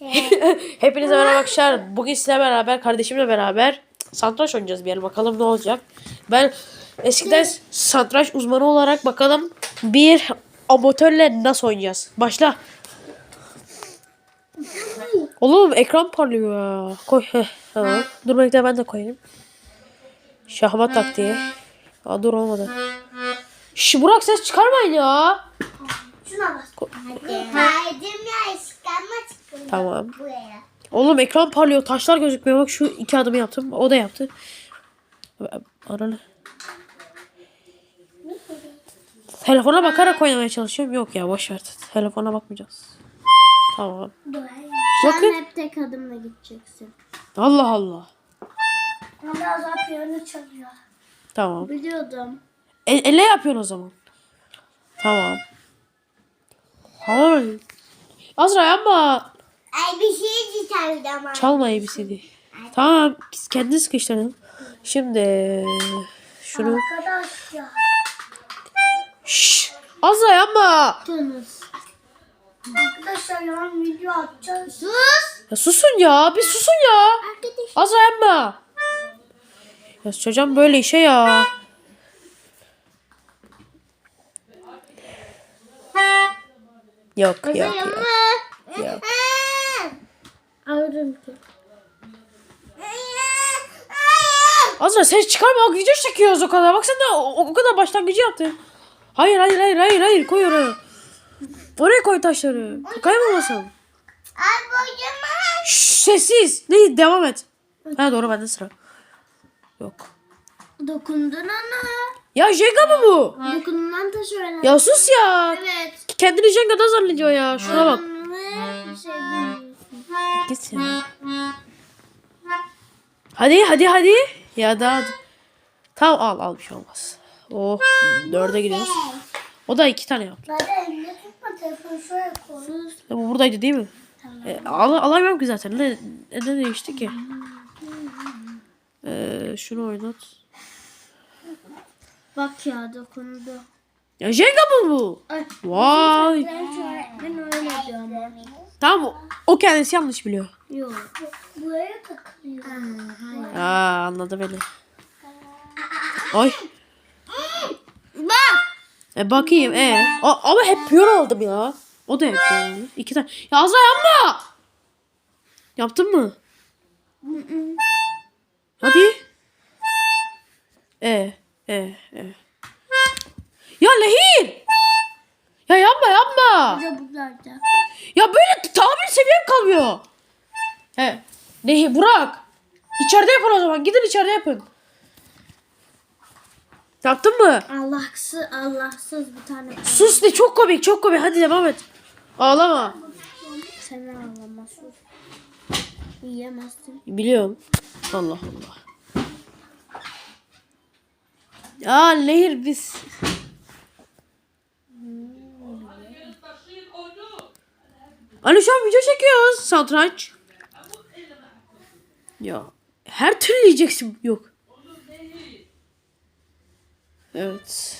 Hepinize merhaba arkadaşlar. Bugün sizlerle beraber, kardeşimle beraber satranç oynayacağız bir yer. Bakalım ne olacak. Ben eskiden satranç uzmanı olarak bakalım bir amatörle nasıl oynayacağız. Başla. Oğlum ekran parlıyor ya. Koy. Heh, tamam. Dur bekle ben de koyayım. Şahmat taktiği. Aa, dur olmadı. Şş Burak ses çıkarmayın ya. Şuna bas. Hadi. Haydim ya ışıklanma çıkın. Tamam. Buraya. Oğlum ekran parlıyor. Taşlar gözükmüyor. Bak şu iki adımı yaptım. O da yaptı. Ananı. Telefona bakarak oynamaya çalışıyorum. Yok ya boş ver. Telefona bakmayacağız. Tamam. Sen Bakın. hep tek adımla gideceksin. Allah Allah. Ama biraz daha piyano çalıyor. Tamam. Biliyordum. E, ele yapıyorsun o zaman. Tamam. Tamam. Azra yapma. Ay bir şey çaldı ama. Çalma ABCD. Tamam. Kendini sıkıştırdın. Şimdi şunu. Arkadaşlar. Şşş. Azra yapma. Tunus. Arkadaşlar yarın video atacağız. Sus. Ya susun ya. Bir susun ya. Arkadaş. Azra yapma. Ya çocuğum böyle işe ya. Yok yok yok. Yok. Alırım ki. Azra ses çıkarma. Bak video çekiyoruz o kadar. Bak sen de o, o kadar başlangıcı yaptın. Hayır hayır hayır hayır hayır. Koy oraya. Oraya koy taşları. Kaybolmasın. Ay boyama. Şşş sessiz. Ne devam et. Ha doğru bende sıra. Yok. Dokundun ana. Ya Jenga mı bu? Dokundan da şöyle. Ya sus ya. Evet. Kendini Jenga'da zannediyor ya. Şuna bak. Şey bilmiyorsun. Git ya. Hadi hadi hadi. Ya da Tamam al al bir şey olmaz. Oh dörde gidiyoruz. O da iki tane yaptı. Tutma telefonu koy. Ya bu buradaydı değil mi? E, al, alamıyorum ki zaten. Ne, ne değişti ki? Ee, şunu oynat. Bak ya dokundu. Ya Jenga mı bu? Ay. Vay. Ben öyle diyor ama. Tamam o, kendisi yanlış biliyor. Yok. Buraya takılıyor. hayır. Aa anladı beni. Ay. Bak. E bakayım e. A- ama hep pure aldım ya. O da hep pure aldı. İki tane. Ya Azra yapma. Yaptın mı? Hadi. E. E. E. Ya Lehir. Ya yapma yapma. Ya böyle tahammül seviyem kalmıyor. He. Lehir Burak. İçeride yapın o zaman. Gidin içeride yapın. Yaptın mı? Allahsız, Allahsız bir tane. Sus de çok komik çok komik hadi devam et. Ağlama. Sen ağlama sus. Yiyemezsin. Biliyorum. Allah Allah. Ya Lehir biz. Hani şu an video çekiyoruz satranç. Ya her türlü yiyeceksin. Yok. Evet.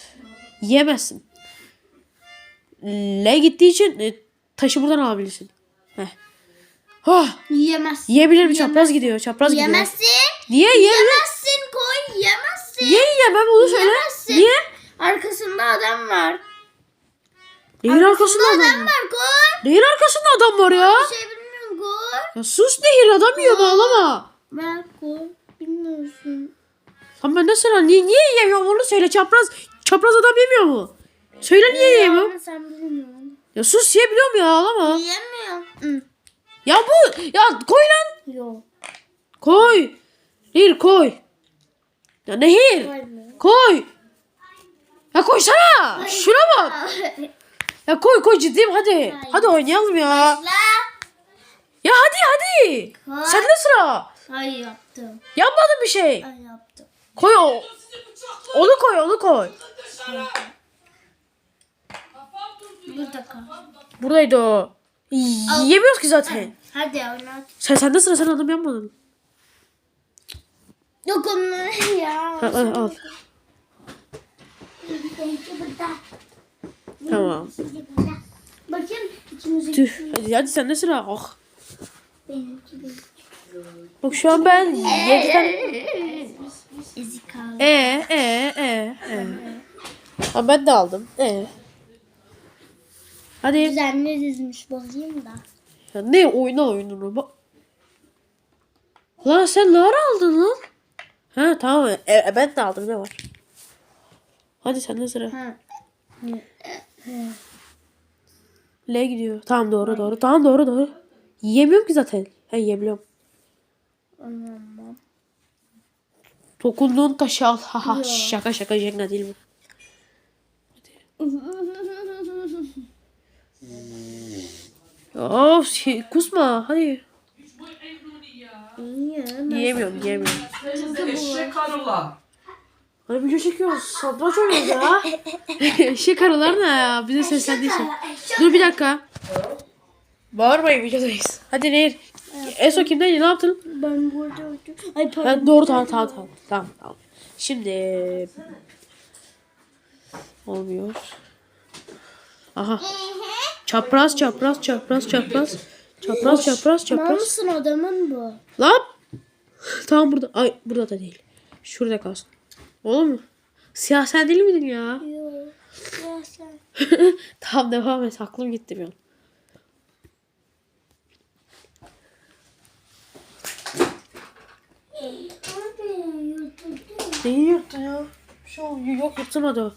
Yiyemezsin. L gittiği için e, taşı buradan alabilirsin. Heh. Oh, Yiyemezsin. yiyebilir mi? Çapraz gidiyor. Çapraz gidiyor. Yiyemezsin. Niye yiyemem? Niye yiyemem onu söyle. Yiyemezsin. Niye? Arkasında adam var. Nehir arkasında adam Adam var. koy. Nehir arkasında adam var ya. Bir şey bilmiyorum koy. Ya sus Nehir adam yiyor ağlama. Ben koy. Bilmiyorsun. Tamam ben de sana niye, niye yiyemiyorum onu söyle çapraz. Çapraz adam yemiyor mu? Söyle niye yiyemiyorum? Ama sen bilmiyorsun. Ya sus yiyebiliyorum ya ağlama. Yiyemiyorum. Ya bu ya koy lan. Yok. Koy. Nehir koy. Ya Nehir koy. Ya koysana. Şuna bak. Ya koy koy ciddiyim hadi. Hadi oynayalım ya. Ya hadi hadi. Koy. Sende sıra. Hayır yaptım. Yapmadın bir şey. Yaptım. Koy o. Onu koy onu koy. Burada kal. Buradaydı o. Yiyemiyoruz ki zaten. Hadi oynat. Sen sende sıra sen adam yapmadın. Yok onu ya. Al al. al. Tamam. Benimki burada. Bakayım ikimiz Tüh. Hadi, hadi sen de sıra. Oh. Benimki. Bak şu an ben 7 tane... Ezik kaldı. E e e e. Ha ben de aldım. E. Hadi. Düzenli dizmiş bakayım da. Ya ne oyna oyununu bak. Lan sen Lara aldın lan. Ha tamam. E, e, ben de aldım ne var? Hadi sen de sıra. Ha. L gidiyor. Tamam doğru doğru. Tamam doğru doğru. Yiyemiyorum ki zaten. He yiyebiliyorum. Anlamam. Dokunduğun taşı al. Haha şaka şaka Jenga değil mi? Of şey, kusma hadi. Yiyemiyorum yiyemiyorum. Eşek arılar. Hani video çekiyoruz. Satranç oynuyoruz ya. Eşek arılar ne ya? Bize seslendiyse. Dur bir dakika. Bağırmayın videodayız. Hadi Nehir. Eso kimden ne yaptın? Ben burada oturdum. Ay pardon. Ha, doğru tamam tamam tamam. Tamam tamam. Şimdi olmuyor. Aha. Çapraz çapraz çapraz çapraz. Çapraz çapraz Mal çapraz. mısın adamın bu? Lan. Tamam burada. Ay burada da değil. Şurada kalsın. Olur mu? Siyah sen değil miydin ya? Yok. Ya sen. tamam devam et. Aklım gitti bir an. Neyi yırttın ya? Şu yok yırtılmadı o.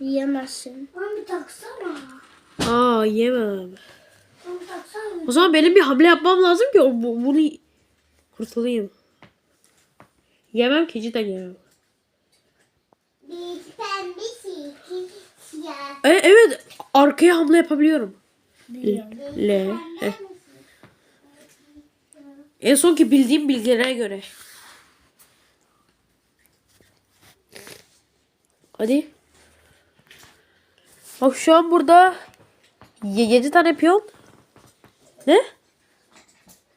Yiyemezsin. Abi taksana. Aa yemem. O zaman benim bir hamle yapmam lazım ki bunu kurtulayım. Yemem ki cidden yemem. Bir pembe iki siyah. E, evet arkaya hamle yapabiliyorum. L. Heh. En son ki bildiğim bilgilere göre. Hadi. Bak şu an burada 7 tane piyon. Ne?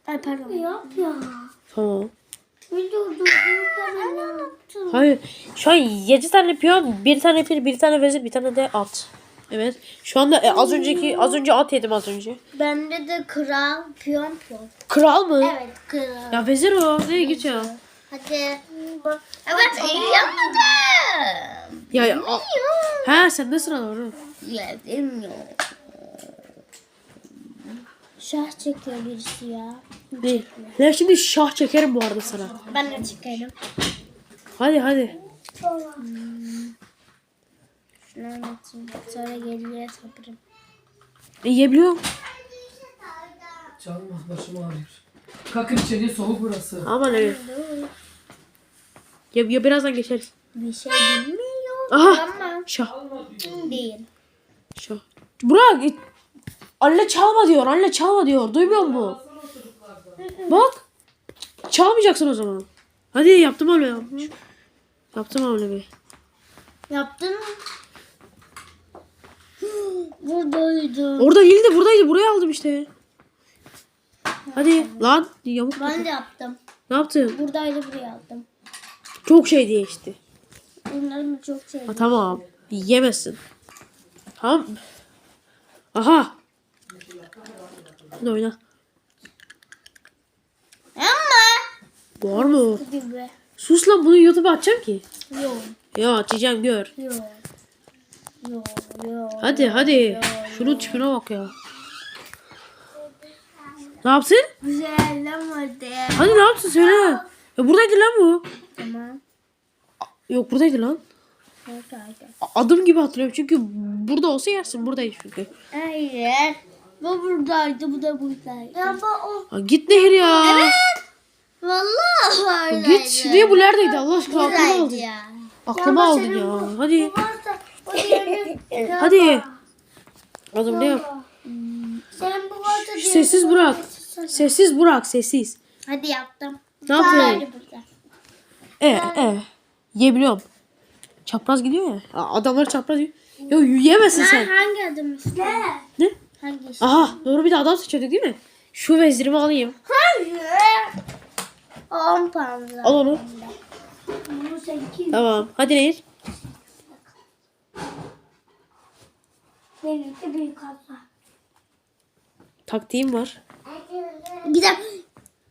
Ay pardon. Yap ya. Tamam. Ne yaptım? Hayır. Şu an 7 tane piyon, bir tane fil, bir tane vezir, bir tane de at. Evet. Şu anda e, az önceki az önce at yedim az önce. Bende de kral piyon piyon. Kral mı? Evet kral. Ya vezir o. Git ya? Hadi. Evet yapmadım. Ya, ya He sende sıra doğru. Yedim yok. Şah çekiyor birisi ya. Değil. Ben şimdi şah çekerim bu arada sana. Ben de çekerim. Hadi hadi. Şunu oynatayım. Sonra geriye sabrım. E, yiyebiliyorum. Çalma başım ağrıyor. Kalkın içeriye soğuk burası. Aman öyle. Ya, ya birazdan geçeriz. Bir şey bilmiyorum Aha. ama Şah. değil. Şah. Burak. Anne çalma diyor. Anne çalma diyor. Duymuyor musun? Bak. Çalmayacaksın o zaman. Hadi yaptım öyle yapmış. Yaptım öyle bir. Yaptın mı? Buradaydım. Orada değildi buradaydı. Buraya aldım işte. Hadi lan. Yamuk. Ben de yaptım. Ne yaptın? Buradaydı buraya aldım. Çok şey değişti. Bunların çok şey. Ha, tamam. Yemezsin. Tamam. Aha. Hadi oyna. Ama. Var mı? Gibi. Sus lan bunu YouTube'a atacağım ki. Yok. Ya açacağım gör. Yok. Yok. Yok. Hadi hadi. Şunun tipine bak ya. Ne yaptın? Güzellemedi. Hadi ne yaptın söyle. Ya buradaydı lan bu. Tamam. Yok buradaydı lan. Adım gibi hatırlıyorum çünkü burada olsa yersin buradaydı çünkü. Hayır. Bu buradaydı, bu da buradaydı. Ya o. Ha, git Nehir ya. Vallahi oradaydı. Git. Niye bu neredeydi Allah aşkına aklıma Buradaydı aldın. ya. Aklıma aldın ya. Hadi. Hadi. Oğlum ne yap? Senin bu vardı Sessiz bırak. Sessiz bırak sessiz. Hadi yaptım. Ne yapıyorsun? E e. Yiyebiliyorum. Çapraz gidiyor ya. Adamlar çapraz yiyor. Yo yiyemezsin Ben sen. hangi adım işte? Ne? Hangi işte? Aha doğru bir de adam seçiyorduk değil mi? Şu vezirimi alayım. Hayır. 10 puan. Al onu. Bunu sekiz. Tamam. Hadi Nehir. Benimki büyük abla. Taktiğim var. Gidelim.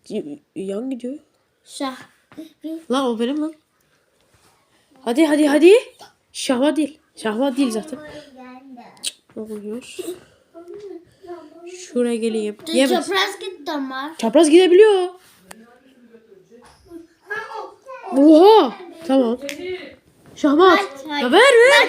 Y- Yan gidiyor. Şah. Lan o benim lan. Hadi hadi hadi. Şahmat değil. Şahmat değil zaten. Ne oluyor? Şuraya geleyim. Yemez. Çapraz gitti ama. Çapraz gidebiliyor. Oha. Tamam. Şahmat. Ya ver ver.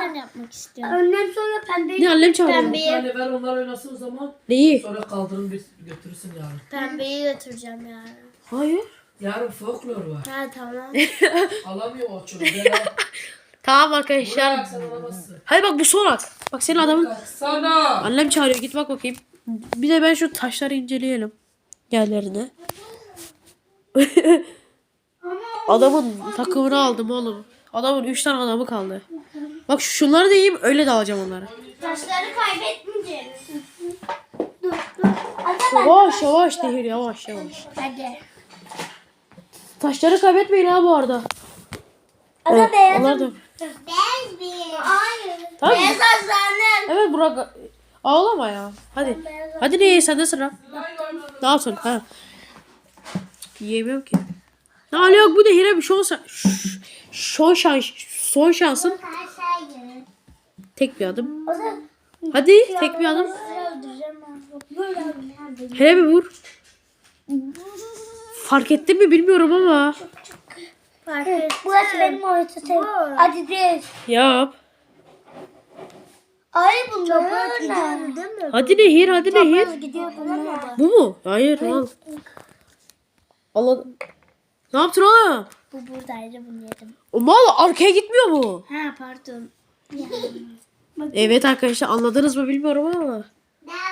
Ben yapmak istiyorum. Önlem sonra pembeyi. Ne annem çağırıyor. Pembeyi, Yani ver onlar oynasın o zaman. Neyi? Sonra kaldırın bir götürürsün yarın. pembeyi götüreceğim yarın. Hayır. Yarın folklor var. Ha tamam. Alamıyor o çocuğu. Tamam arkadaşlar. Hadi bak bu son at. Bak senin adamın. Sana. Annem çağırıyor git bak bakayım. Bir de ben şu taşları inceleyelim. Yerlerine. Adamın takımını aldım oğlum. Adamın 3 tane adamı kaldı. Bak şunları da yiyeyim öyle de alacağım onları. Taşları kaybetmeyeceğiz. Dur dur. Yavaş yavaş Nehir yavaş yavaş. Hadi. Taşları kaybetmeyin ha bu arada. Ada Evet, beyaz. onlar da. Beyaz bir. Hayır. Tamam. Beyaz aslanım. Evet Burak ağlama ya. Hadi. Hadi Nehir sende sıra. Ne yapsın? Ha. Yiyemiyorum ki. Ne hala yok bu Nehir'e bir şey olsa. Son şans. Son şansın. Tek bir adım. Da Hadi tek bir adım. Hele bir vur. Fark ettin mi bilmiyorum ama. Fark et. Burası benim orta Hadi değil. Yap. Ay bunlar gidiyor değil mi? Hadi Nehir hadi Nehir. Gidiyor bunlar. Bu mu? Hayır al. Allah. Ne yaptın oğlum? Bu buradaydı bunu yedim. O mal arkaya gitmiyor mu? Ha pardon. Evet arkadaşlar anladınız mı bilmiyorum ama.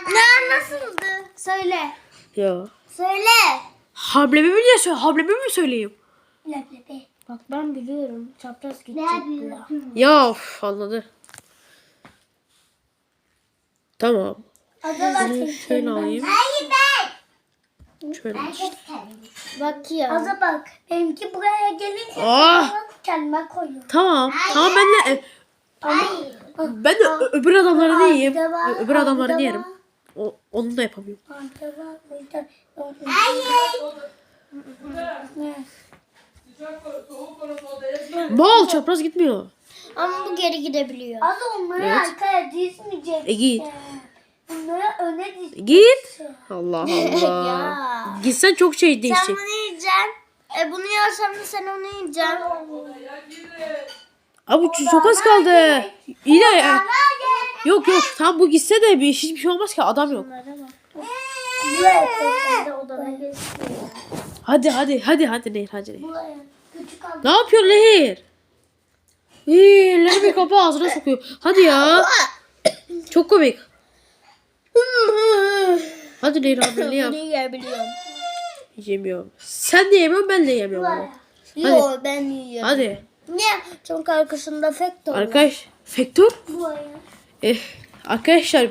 Ne nasıldı? Söyle. Ya. Söyle. Hablemi mi diye söyle? Hablemi mi söyleyeyim? Leblebi. Bak ben biliyorum. Çapraz gidecek bu. Ya of, anladı. Tamam. Adalar Şöyle alayım. Hayır ben. Şöyle. Bak ya. Aza bak. Benimki buraya gelince Ah. kendime koyuyorum. Tamam. Tamam ben de e, Hayır. ben de ö- öbür adamları da yiyeyim. Var, Öbür adamları arda da yerim. var. O, onu da yapamıyorum. Hayır. Mal çapraz gitmiyor. Ama bu geri gidebiliyor. Az onları Evet. arkaya dizmeyecek. E git. Bunları öne diz. Git. Allah Allah. Ya. Gitsen çok şey Sen değişecek. bunu yiyeceksin. E bunu yersem de sen onu yiyeceksin. Abi ç- çok az kaldı. Yine e, yok yok tam bu gitse de bir hiçbir şey olmaz ki adam yok. Buraya koyacağım da odana geçsin. Hadi hadi hadi hadi Nehir hadi Nehir. Buraya. Küçük. Ne yapıyorsun Nehir? İyi elleri bir kapı ağzına sokuyor. Hadi ya. Çok komik. Hadi Nehir hamleni yap. Yiyebiliyorum. Yemiyorum. Sen de yemiyorsun ben de yemiyorum ama. Yo ben yiyorum. Hadi. Niye? Çünkü arkasında faktör var. Arkadaş. Buraya. Eh, arkadaşlar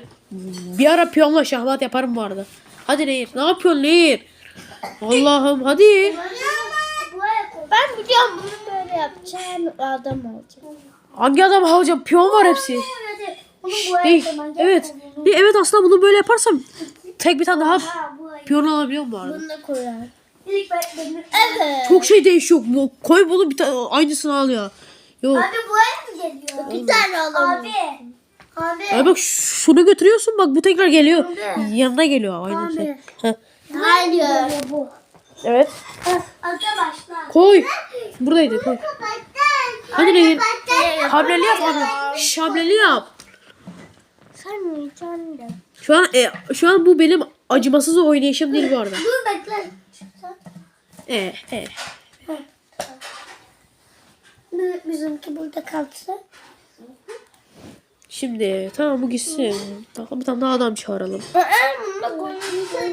bir ara piyonla şahmat yaparım bu arada. Hadi Nehir. Ne yapıyorsun Nehir? Allah'ım hadi. Ben biliyorum bunu böyle yapacağım adam olacak. Hangi adam alacağım? Piyon var hepsi. Değil. Evet. Bir- Evet aslında bunu böyle yaparsam tek bir tane daha piyon alabiliyorum bu arada. Bunu da koyar. Evet. Çok şey değişiyor. Bu- Koy bunu bir tane aynısını al ya. Yok. Abi buraya mı geliyor? İki tane alalım. Abi. Abi. Ay bak şunu götürüyorsun bak bu tekrar geliyor. Yanına geliyor aynı şey. Heh. Hayır. Bu. Evet. Arkadaşlar. Koy. Buradaydı koy. Hadi Nehir. Hableli yap bana. Şableli yap. Sen mi yiyeceksin de? Şu an e, şu an bu benim acımasız oynayışım değil bu arada. Dur bekle. E, e. Bi- Bizimki burada kalsın. Şimdi tamam bu gitsin. Tamam bir tane daha adam çağıralım. Da koyayım.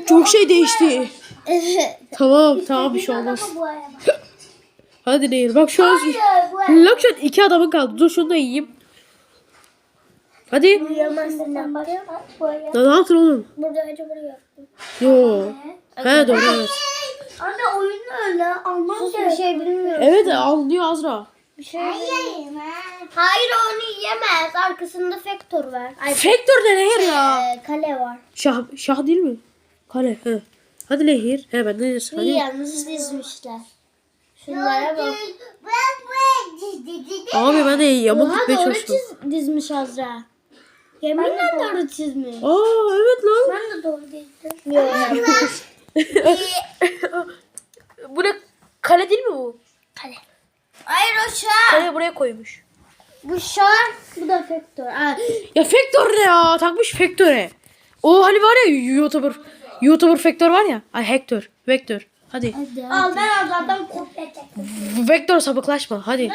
Çok şey değişti. Evet. Tamam tamam bir şey olmaz. Bak. Hadi Nehir bak şu an. Yok şu an iki adamın kaldı. Dur şunu da yiyeyim. Hadi. Yaptım. Buraya. Ne, ne yaptın oğlum? Burada acı yaptım. Yo. He doğru evet. Anne oyun öyle. Alman Hiçbir şey bilmiyorum. Evet anlıyor Azra. Bir şey Hayır onu yiyemez. Arkasında vektör var. Ay, Vektör de Nehir ya. e, kale var. Şah, şah değil mi? Kale. He. Hadi Nehir. He ben de İyi hadi. yalnız dizmişler. Şunlara bak. Abi ben de yamuk Oha gitmeye doğru çalıştım. çiz, dizmiş Azra. Yeminle doğru çizmiş. Aa evet lan. Ben de doğru dizdim. Yok. Bu ne? Kale değil mi bu? Kale. Hayır o şar. Kale buraya koymuş. Bu şar. Bu da vektör. Aa, Ya Vektör ne ya? Takmış Vektör'e. O hani var ya YouTuber. YouTuber Vektör var ya. Ay Hector. Vektör. Hadi. Al ben Azra'dan kopya çektim. Vektör sapıklaşma. Hadi.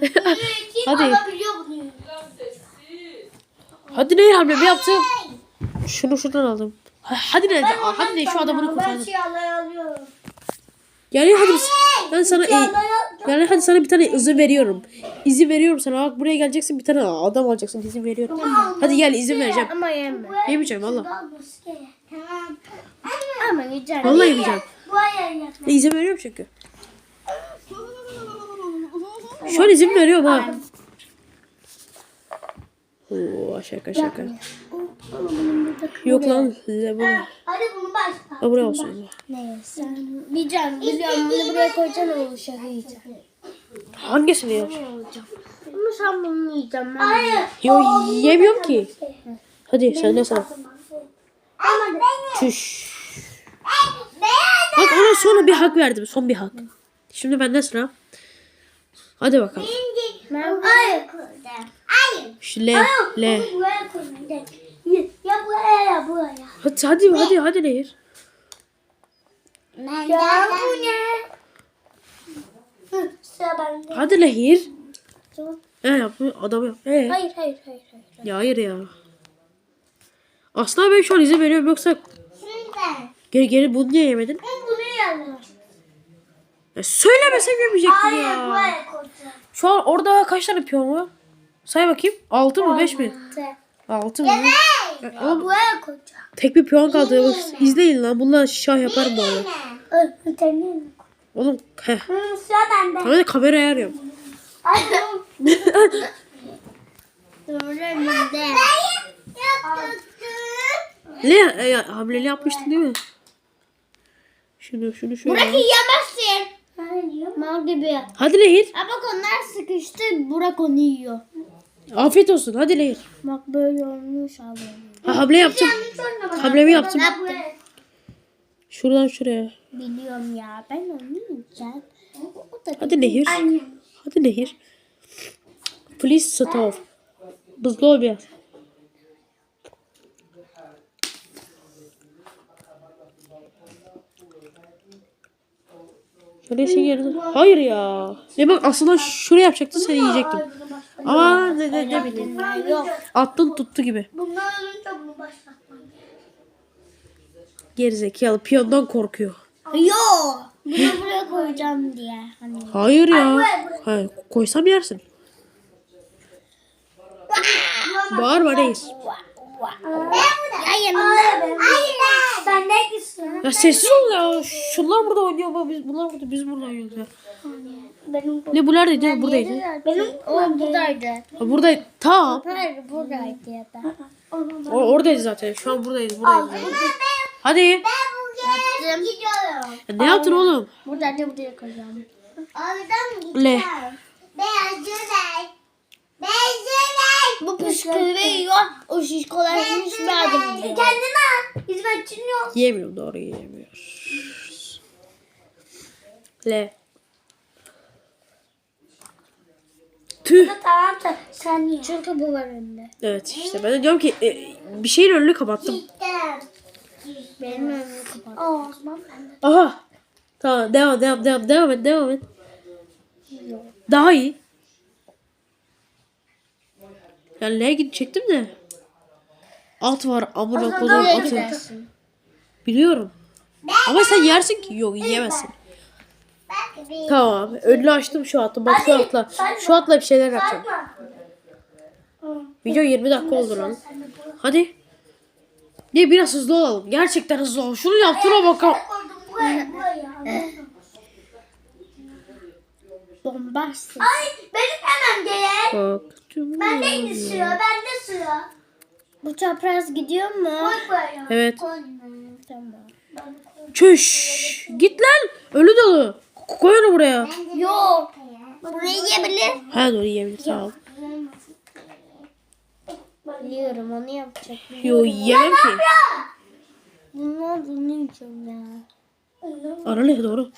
Kim Hadi. alabiliyor bunu? Hadi ne hamlemi yaptım. Şunu şuradan aldım. Ha- Hadi ne? Aa, Hadi ne şu adamını Ben kurtardım. siyahları alıyorum. Yani hadi biz- ben sana yani hadi sana bir tane izin veriyorum. İzin veriyorum sana. Bak buraya geleceksin bir tane adam alacaksın. İzin veriyorum. Hadi gel izin vereceğim. Ama. Yemeyeceğim valla. Tamam. Ama yiyeceğim. Vallahi yemeyeceğim. Bu ayar yapma. E, İzin veriyorum çünkü. Şu an izin veriyorum ha. Oo şaka şaka. Yok lan size bu. Hadi bunu başla. Ha buraya olsun. Neyse. Yiyeceğim. Biliyorum bunu buraya koyacaksın o uşağı yiyeceğim. Hangisini yer? Bunu sen bunu yiyeceğim. Ben Hayır. Yo yemiyorum ki. Hadi sen de sana. Çüş. Bak ona sonra bir hak verdim. Son bir hak. Şimdi bende sıra. Hadi bakalım. Ben. Şu le le. Buraya koyacağım. Ya buraya ya buraya. Hadi hadi hadi hadi Nehir. Ya bu ne? Hı, Sıra bende. Hadi Nehir. Tamam. E yap adam yap. E. Hayır hayır hayır. hayır. Ya hayır ya. Aslında ben şu an izin veriyorum yoksa Şimdi. geri geri bunu niye yemedin? Ben bunu yazdım. Ya söylemesem yemeyecektin Hayır ya. buraya koyacağım. Şu an orada kaç tane piyon var? Say bakayım. 6 mı 5 mi? Te- 6 mı? Ya Oğlum Buraya koyacağım. tek bir piyon kaldı. Bak, izleyin lan. Bunlar şah yaparım bu arada. Oğlum heh. Hı, Sıra bende. Tamam da kamerayı arıyorum. Ay, Doğru önümde. Ne ya, hamleli yapmıştın değil mi? Şunu şunu şöyle. Burak yiyemezsin. Mal gibi. Hadi Lehir. Ha bak onlar sıkıştı. Burak onu yiyor. Afiyet olsun. Hadi Lehir. Bak böyle olmuş abi. Ha, hamle yaptım. Hamlemi yaptım. Şuradan şuraya. Biliyorum ya. Ben onu yiyeceğim. Hadi. Anne. Hadi Nehir. Please stop. Hızlı ol biraz. Şöyle şey yerine. Hayır ya. Ne bak aslında şuraya yapacaktın seni yiyecektim. Ama ne ne ne bileyim. Attın tuttu gibi. Gerizekalı piyondan korkuyor. Yok. Bunu buraya koyacağım diye. Hani. Hayır ya. Hayır, koysam yersin. Bağırma reis. Ya yanımda. Sen ne gitsin? Ya sessiz ol ya. Şunlar burada oynuyor ama biz bunlar burada biz burada oynuyoruz ya. Benim Ne bu neredeydi? Buradaydı. Benim o buradaydı. Ha, buradaydı. Tamam. Hayır buradaydı ya da. O, oradaydı zaten. Şu an buradayız. Buradayız. Hadi. Ya, Yaptım. Gidiyorum. ne yaptın oğlum? Buradaydı buraya koyacağım. Oradan Le. Beyaz cüler. Cüler. Bu püskürü yiyor. O şişkolar yemiş bir adım diyor. Kendine al. Hizmetçin yok. Yemiyorum doğru yemiyor. Le. Tüh. Tamam da sen ye. Çünkü bu var önünde. Evet işte ben de diyorum ki e, bir şeyin önünü kapattım. Benim önümü kapat. O zaman ben de. Aha. Tamam devam devam devam devam et devam et. Daha iyi. Yani L'ye gidecektim de. At var amına kodum atı. Biliyorum. Ama sen yersin ki. Yok yiyemezsin. Tamam. Önünü açtım şu atı. Bak şu atla. Şu atla bir şeyler yapacağım. Video 20 dakika oldu lan. Hadi. Ne biraz hızlı olalım. Gerçekten hızlı olalım. Şunu bakalım. Koydum buraya buraya. Bombastik. Ay benim hemen gerek. Baktım. Bende sıra, bende sıra. Bu çapraz gidiyor mu? Koy buraya. Evet. Tamam. Çüş. Git lan. Ölü dolu. Koy onu buraya. Yok. Bunu yiyebilir. Ha doğru yiyebilir sağ ol. Biliyorum onu yapacak. Yo yiyemem ki. Bunu bunu yiyeceğim ya. Aralı doğru.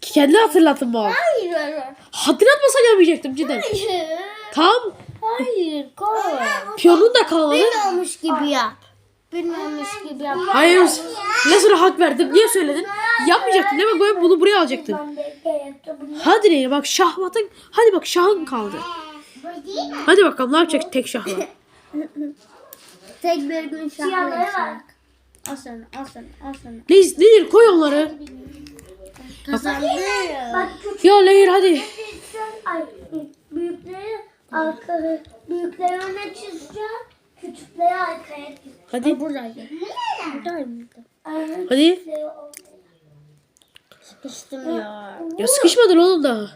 Kendi hatırlattın bana. Hayır. Hatırlatmasa gelmeyecektim cidden. Hayır. Tam Hayır. Koy. piyonun da kalmadı. Bilmiyormuş gibi yap. Bilmiyormuş gibi yap. Hayır. Ne sonra hak verdim. Niye söyledin? Yapmayacaktın değil mi? Ben bunu buraya alacaktım. Hadi ne bak şahmatın. Hadi bak şahın kaldı. Hadi bakalım ne yapacak tek şahla. Tek bir gün şahlayacak. Al sana, al sana, al sana. Ne nedir koy onları. Kazandı. Bak Ya Lehir hadi. ay büyükleri arkaya, büyükleri öne çizeceğim. Küçükleri arkaya çizeceğim. Hadi. Buradaydı. Buradaydı. Hadi. Sıkıştım ya. Ya sıkışmadın oğlum daha.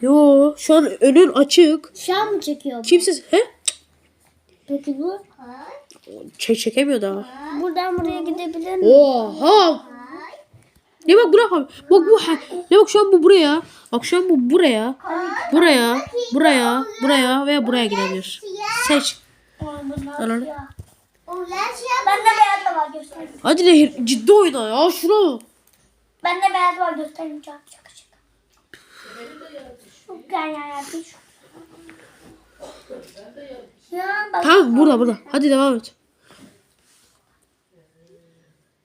Yo şu an önün açık. Şah mı çekiyor bu? Kimsiz? He? Peki bu? Çek çekemiyor daha. Buradan buraya gidebilir mi? Oha. Ne bak bırak abi. Bak bu ha- ne bak şu an bu buraya. Bak şu an bu buraya. Buraya, buraya, buraya veya buraya gidebilir. Seç. Ananı. Ben de beyaz var göstereyim. Hadi Nehir ciddi oyna ya şunu. Ben de beyaz var göstereyim. Çak çak çak. Çok gel ya ya. bir şu- Ya bak. Tamam burada burada. Hadi devam et.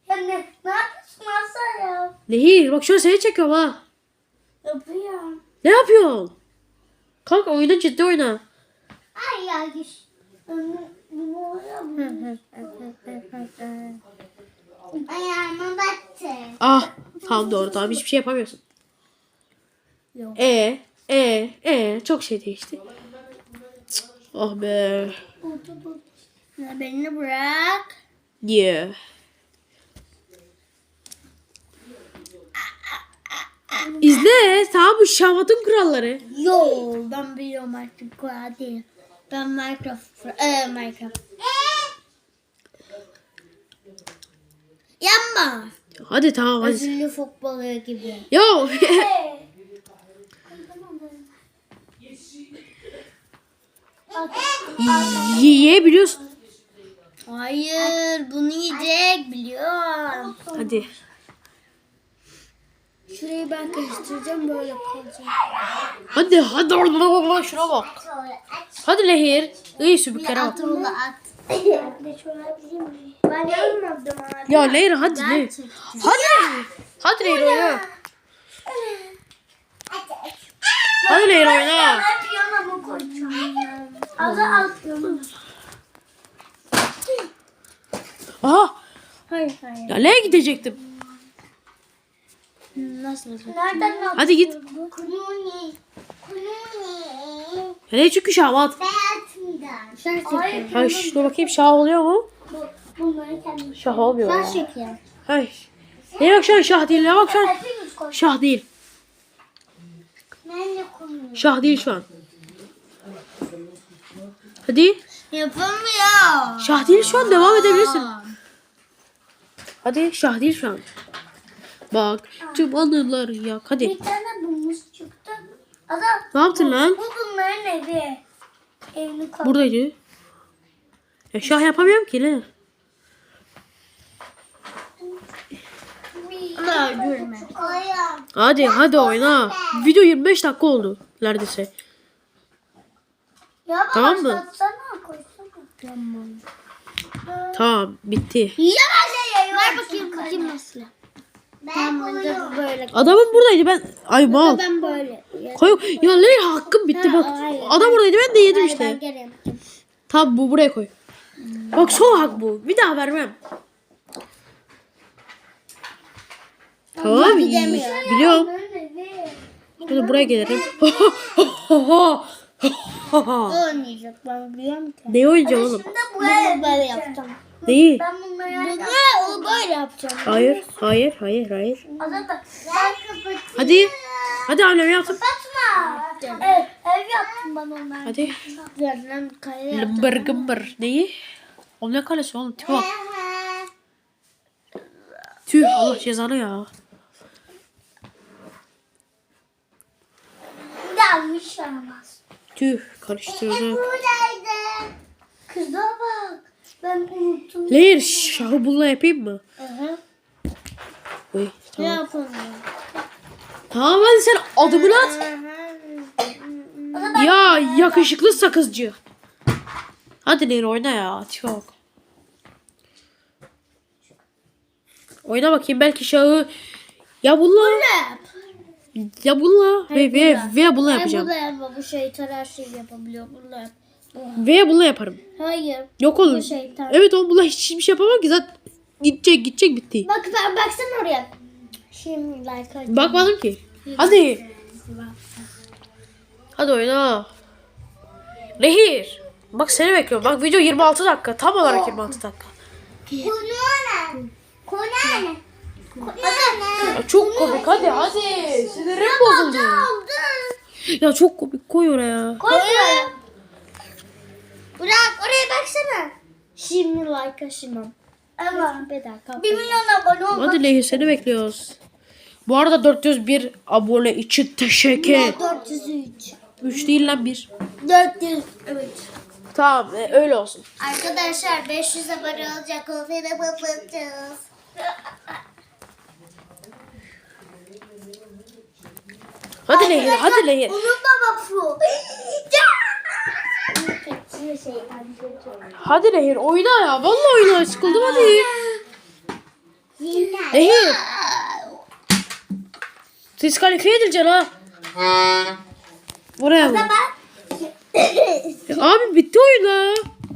Ya ne, ne yapıyorsun Aslan ya? Nehir bak an seni çekiyorum ha. Yapıyorum. Ne yapıyorsun? Kalk oyna ciddi oyna. Ay ya güç. Ayağıma battı. Ah tamam doğru tamam hiçbir şey yapamıyorsun. Yok. E e e çok şey değişti. Cık, Oh be. Beni bırak. Yeah. İzle tamam bu şahmatın kuralları. Yo ben biliyorum artık kolay değil. Ben Minecraft, e, Minecraft. Yapma. Hadi tamam hadi. Özürlü futbolu gibi. Yo. Yiyebiliyorsun. Hayır bunu yiyecek biliyorum. Hadi. Şurayı ben karıştıracağım böyle kalacak. Hadi hadi hadi şuna bak. Hadi Lehir. İyi sübüklere bak. Atımla at. Ben abi. Ya Lehir hadi Lehir. Hadi. Hadi Lehir oyna. Hadi Lehir oyna. Ben piyanomu koyacağım. Adı al piyanomu. Aha. Hayır hayır. Ya nereye gidecektim? Nasıl Nereden aldın? Hadi git. Kununi. Kununi. Nereye çünkü şahmat. Hayatımdan. Sen çekiyorsun. Hay şuna bakayım şah oluyor mu? Bunları kendim. Şah olmuyor. Sen çekiyorsun. Hay. Ne bak şu an şah değil. Ne bak şu an şah değil. Ben de koyuyorum. Şah değil şu an. Hadi. Yapamıyor. Şah değil şu an devam edebilirsin. Hadi şah değil şu an. Bak tüm anılar yak. Hadi. Bir tane bulmuş çıktı. Adam Ne yaptın lan? bu bunların evi. Evini koy. Buradaydı. Ya şah yapamıyorum ki ne? Ama öldürme. Koyuyorum. Hadi hadi oyna. Video 25 dakika oldu neredeyse. Ya Tamam mı? Tamam. Tamam bitti. Yavaş Ver bakayım bakayım nasıl. Ben koyuyorum. Böyle. Adamın buradaydı ben. Ay mal. Ben böyle. Koy. Ya ne hakkım bitti Ha, bak. hayır. Adam buradaydı ben de yedim işte. Tamam bu buraya koy. Bak son hak bu. Bir daha vermem. Tamam iyi. Biliyorum. De buraya gelirim. Oynayacak ben biliyorum ki. ne oynayacağım oğlum? Şimdi buraya böyle yapacağım. Neyi? Ben bunları Bunu o böyle yapacağım. Hayır, hayır, hayır, hayır. Azat bak. Ben kapatayım. Hadi. Hadi annem yaptım. Kapatma. Evet, ev yaptım ben onları. Hadi. Üzerinden kare yaptım. Lımbır gımbır. Neyi? O ne kalesi oğlum? Tüh bak. Tüh Allah cezanı ya. Yanlış yaramaz. Tüh karıştırdım. Buradaydı. Kıza bak. Ben unuttum. Leyir şahı bununla yapayım mı? Uy, Ne tamam. yapalım? Tamam hadi sen adımını at. Ya yakışıklı sakızcı. Hadi Leyir oyna ya. Çok. Oyna bakayım belki şahı. Ya bununla. Ya bununla. Ve, ve, ve bununla yapacağım. burada yapma. Bu şeytan her şeyi yapabiliyor. Bununla yap. Ve bununla yaparım. Hayır. Yok. Bu şeytan. Evet oğlum bununla hiçbir şey yapamam ki zaten gidecek gidecek bitti. Bak ben baksana oraya. Şimdi like. Bakmadım ki. Hadi. Hadi oyna. Nehir. Bak seni bekliyorum. Bak video 26 dakika. Tam olarak 26 dakika. Konu ne? Konu ne? Ya çok komik hadi hadi. Sinirim bozuldu. Ya çok komik koy oraya. Koy oraya. Bırak oraya baksana. Şimdi like aşımam. Evet. Bir dakika. Bir milyon abone olmak. Hadi Nehir seni bekliyoruz. Bu arada 401 abone için teşekkür. 403. 3 değil lan 1. 400. Evet. Tamam e, öyle olsun. Arkadaşlar 500 abone olacak olsaydı patlatacağız. Hadi Nehir hadi Nehir. Unutma bak Hadi Nehir oyna ya. Vallahi oyna sıkıldım hadi. Nehir. Diskalifiye edileceksin ha. Buraya mı? Ya Abi bitti oyun ha.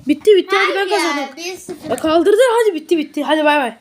Bitti bitti hadi ben kazandım. Bir sıfır. Ya kaldırdı hadi bitti bitti. Hadi bay bay.